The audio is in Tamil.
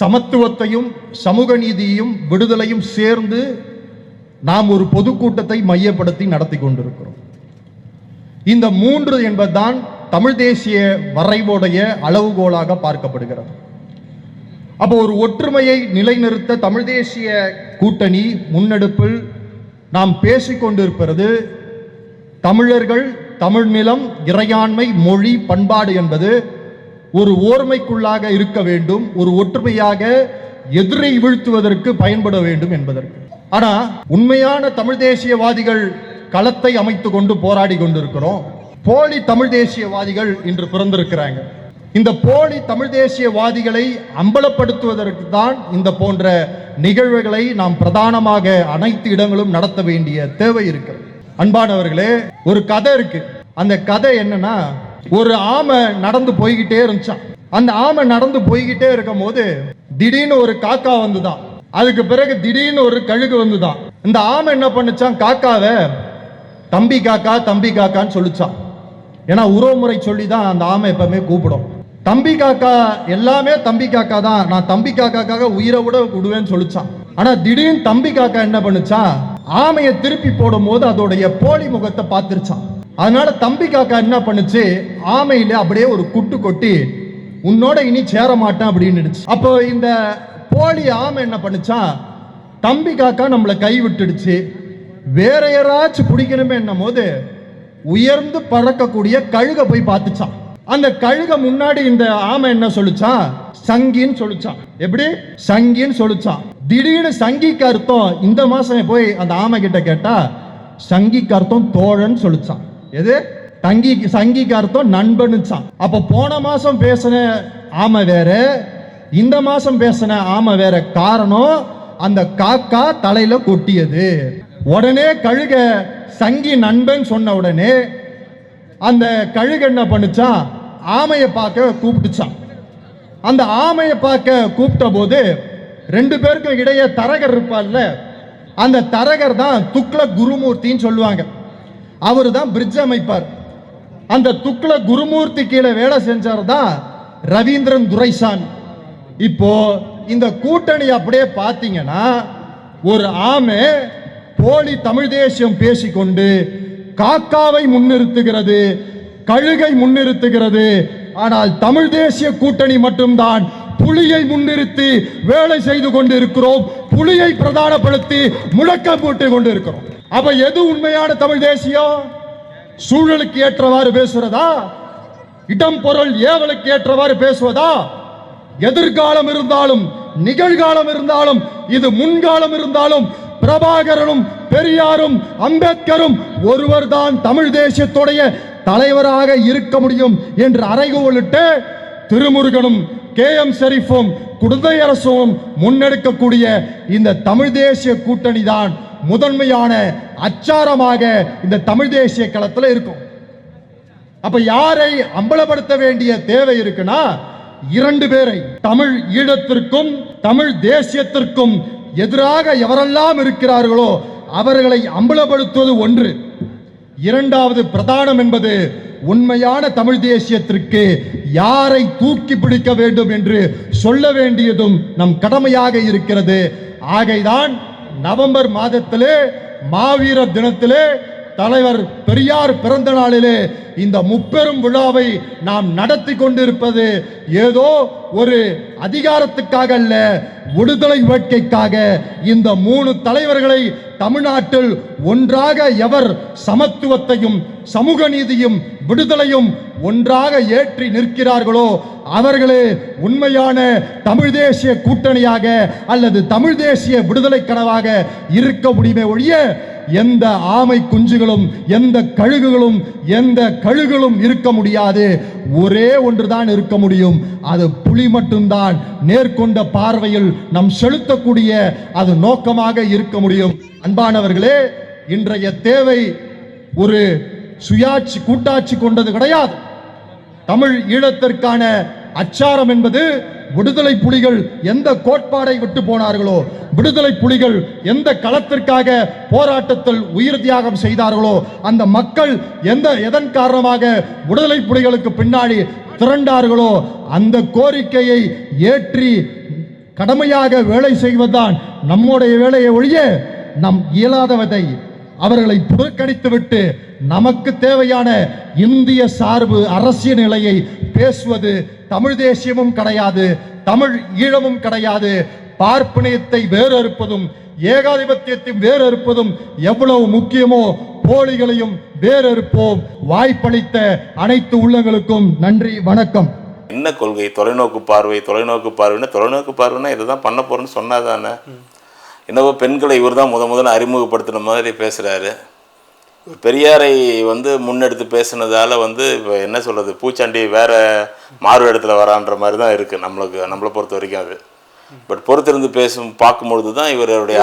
சமத்துவத்தையும் சமூக நீதியையும் விடுதலையும் சேர்ந்து நாம் ஒரு பொதுக்கூட்டத்தை மையப்படுத்தி நடத்தி கொண்டிருக்கிறோம். இந்த மூன்று என்பதுதான் தமிழ் தேசிய வரைவோடைய அளவுகோலாக பார்க்கப்படுகிறது. அப்போ ஒரு ஒற்றுமையை நிலைநிறுத்த தமிழ் தேசிய கூட்டணி முன்னெடுப்பில் நாம் பேசிக்கொண்டிருப்பது தமிழர்கள் தமிழ் நிலம் இறையாண்மை மொழி பண்பாடு என்பது ஒரு ஓர்மைக்குள்ளாக இருக்க வேண்டும் ஒரு ஒற்றுமையாக எதிரை வீழ்த்துவதற்கு பயன்பட வேண்டும் என்பதற்கு. ஆனா உண்மையான தமிழ் தேசியவாதிகள் களத்தை அமைத்து கொண்டு போராடி கொண்டிருக்கிறோம். போலி தமிழ் தேசியவாதிகள் இன்று பிறந்திருக்கிறாங்க. இந்த போலி தமிழ் தேசியவாதிகளை அம்பலப்படுத்துவதற்கு தான் இந்த போன்ற நிகழ்வுகளை நாம் பிரதானமாக அனைத்து இடங்களும் நடத்த வேண்டிய தேவை இருக்கிறது. அன்பானவர்களே ஒரு கதை இருக்கு. அந்த கதை என்னன்னா ஒரு ஆமை நடந்து போய்கிட்டே இருந்துச்சான் அந்த ஆமை நடந்து போய்கிட்டே இருக்கும் போது திடீர்னு ஒரு காக்கா வந்துதான். அதுக்கு பிறகு திடீர்னு ஒரு கழுகு வந்துதான். இந்த ஆமை என்ன பண்ணுச்சான் காக்காவை தம்பி காக்கா தம்பி காக்கான்னு சொல்லிச்சான் ஏன்னா உறவுமுறை சொல்லி தான் அந்த ஆமை எப்பவுமே கூப்பிடும். தம்பி காக்கா எல்லாமே தம்பி காக்கா தான். நான் தம்பி காக்காக்காக உயிரை விட விடுவேன்னு சொல்லிச்சான் ஆனா திடீர்னு தம்பி காக்கா என்ன பண்ணுச்சான் ஆமையை திருப்பி போடும் போது அதோடைய போலி முகத்தை பார்த்துருச்சான் அதனால தம்பி காக்கா என்ன பண்ணுச்சு? ஆமையில அப்படியே ஒரு குட்டு கொட்டி உன்னோட இனி சேர மாட்டேன் அப்படின்னு அப்போ இந்த போலி ஆமை என்ன பண்ணுச்சா தம்பி காக்கா நம்மளை கை விட்டுடுச்சு வேற யாராச்சும் பிடிக்கணுமே என்னும் போது உயர்ந்து பறக்கக்கூடிய கழுகை போய் பார்த்துச்சான் அந்த கழுக முன்னாடி இந்த ஆமை என்ன சொல்லுச்சா? சங்கின்னு சொல்லுச்சான் எப்படி? சங்கின்னு சொல்லுச்சான் திடீர்னு சங்கிக்கு அர்த்தம் இந்த மாசம் போய் அந்த ஆமை கிட்ட கேட்டா சங்கிக்கு அர்த்தம் தோழன் சொல்லுச்சான் எது? தங்கி சங்கிக்கு அர்த்தம் நண்பனுச்சான் அப்ப போன மாசம் பேசின ஆமை வேற இந்த மாசம் பேசின ஆமை வேற காரணம் அந்த காக்கா தலையில கொட்டியது. உடனே கழுக சங்கி நண்பன் சொன்ன உடனே அந்த கழுகு என்ன பண்ணுச்சான் ஆமையை பார்க்க கூப்பிட்டுச்சான் அந்த ஆமையை பார்க்க கூப்பிட்ட போது ரெண்டு பேருக்கும் இடையே தரகர் இருப்பார்ல அந்த தரகர் தான் துக்ள குருமூர்த்தின்னு சொல்லுவாங்க. அவர் தான் பிரிட்ஜ் அமைப்பார். அந்த துக்ள குருமூர்த்தி கீழே வேலை செஞ்சார் தான் ரவீந்திரன் துரைசாமி. இப்போ இந்த கூட்டணி அப்படியே பார்த்தீங்கன்னா ஒரு ஆமை போலி தமிழ் தேசியம் பேசிக்கொண்டு காக்காவை முன்னிறுத்துகிறது கழுகை முன்னிறுத்துகிறது. ஆனால் தமிழ் தேசிய கூட்டணி மட்டும்தான் புலியை முன்னிறுத்தி வேலை செய்து கொண்டு இருக்கிறோம் புலியை பிரதானப்படுத்தி முழக்கம் போட்டு கொண்டு இருக்கிறோம் அப்ப எது உண்மையான தமிழ் தேசியம்? சூழலுக்கு ஏற்றவாறு பேசுறதா? இடம் பொருள் ஏவலுக்கு ஏற்றவாறு பேசுவதா? எதிர்காலம் இருந்தாலும் நிகழ்காலம் இருந்தாலும் இது முன்காலம் இருந்தாலும் பிரபாகரனும் பெரியாரும் அம்பேத்கரும் ஒருவர்தான் தமிழ் தேசியத்துடைய தலைவராக இருக்க முடியும் என்று அறைகோலிட்டு திருமுருகனும் கே எம் ஷெரீஃபும் குடந்தை அரசும் முன்னெடுக்கக்கூடிய இந்த தமிழ் தேசிய கூட்டணி தான் முதன்மையான அச்சாரமாக இந்த தமிழ் தேசிய களத்தில் இருக்கும். அப்ப யாரை அம்பலப்படுத்த வேண்டிய தேவை இருக்குன்னா இரண்டு பேரை. தமிழ் ஈழத்திற்கும் தமிழ் தேசியத்திற்கும் எதிராக எவரெல்லாம் இருக்கிறார்களோ அவர்களை அம்பலப்படுத்துவது ஒன்று. இரண்டாவது பிரதானம் என்பது உண்மையான தமிழ் தேசியத்திற்கு யாரை தூக்கி பிடிக்க வேண்டும் என்று சொல்ல வேண்டியதும் நம் கடமையாக இருக்கிறது. ஆகைதான் நவம்பர் மாதத்திலே மாவீரர் தினத்திலே தலைவர் பெரியார் பிறந்த நாளிலே இந்த முப்பெரும் விழாவை நாம் நடத்தி கொண்டிருப்பது ஏதோ ஒரு அதிகாரத்துக்காக அல்ல விடுதலை வேட்கைக்காக இந்த மூணு தலைவர்களை தமிழ்நாட்டில் ஒன்றாக எவர் சமத்துவத்தையும் சமூக நீதியும் விடுதலையும் ஒன்றாக ஏற்றி நிற்கிறார்களோ அவர்களே உண்மையான தமிழ் தேசிய கூட்டணியாக அல்லது தமிழ் தேசிய விடுதலை கனவாக இருக்க முடியுமே ஒழிய எந்த ஆமை குஞ்சுகளும் எந்த கழுகுகளும் எந்த கழுகுகளும் இருக்க முடியாது. ஒரே ஒன்றுதான் இருக்க முடியும். அது புலி மட்டும்தான். நேர்கொண்ட பார்வையில் நம் செலுத்தக்கூடிய அது நோக்கமாக இருக்க முடியும். அன்பானவர்களே இன்றைய தேவை ஒரு சுயாட்சி கூட்டாட்சி கொண்டது கிடையாது. தமிழ் ஈழத்திற்கான அச்சாரம் என்பது விடுதலை புலிகள் எந்த கோட்பாடை விட்டு போனார்களோ விடுதலை புலிகள் எந்த களத்திற்காக போராட்டத்தில் உயிர் தியாகம் செய்தார்களோ அந்த மக்கள் எந்த எதன் காரணமாக விடுதலை புலிகளுக்கு பின்னாடி திரண்டார்களோ அந்த கோரிக்கையை ஏற்றி கடமையாக வேலை செய்வதுதான் நம்முடைய வேலையை ஒழிய நம் இயலாதவதை அவர்களை புறக்கணித்துவிட்டு நமக்கு தேவையான இந்திய சார்பு அரசியல் நிலையை பேசுவது தமிழ் தேசியமும் கிடையாது தமிழ் ஈழமும் கிடையாது. பார்ப்பனியத்தை வேறறுப்பதும் ஏகாதிபத்தியத்தை வேறறுப்பதும் எவ்வளவு முக்கியமோ போலிகளையும் வேறறுப்போம். வாய்ப்பளித்த அனைத்து உள்ளங்களுக்கும் நன்றி வணக்கம். என்ன கொள்கை? தொலைநோக்கு பார்வை தொலைநோக்கு பார்வைன்னா தொலைநோக்கு பார்வைன்னா இதை தான் பண்ண போகிறேன்னு சொன்னாதானே என்னவோ பெண்களை இவர் தான் முத முதல்ல அறிமுகப்படுத்தின மாதிரி பேசுகிறாரு பெரியாரை வந்து முன்னெடுத்து பேசுனதால் வந்து இப்போ என்ன சொல்கிறது பூச்சாண்டி வேறு மாறு இடத்துல வரான்ற மாதிரி தான் இருக்குது நம்மளுக்கு நம்மளை பொறுத்த வரைக்கும் அது. பட் பொறுத்திருந்து பேசும் பார்க்கும்பொழுது தான் இவருடைய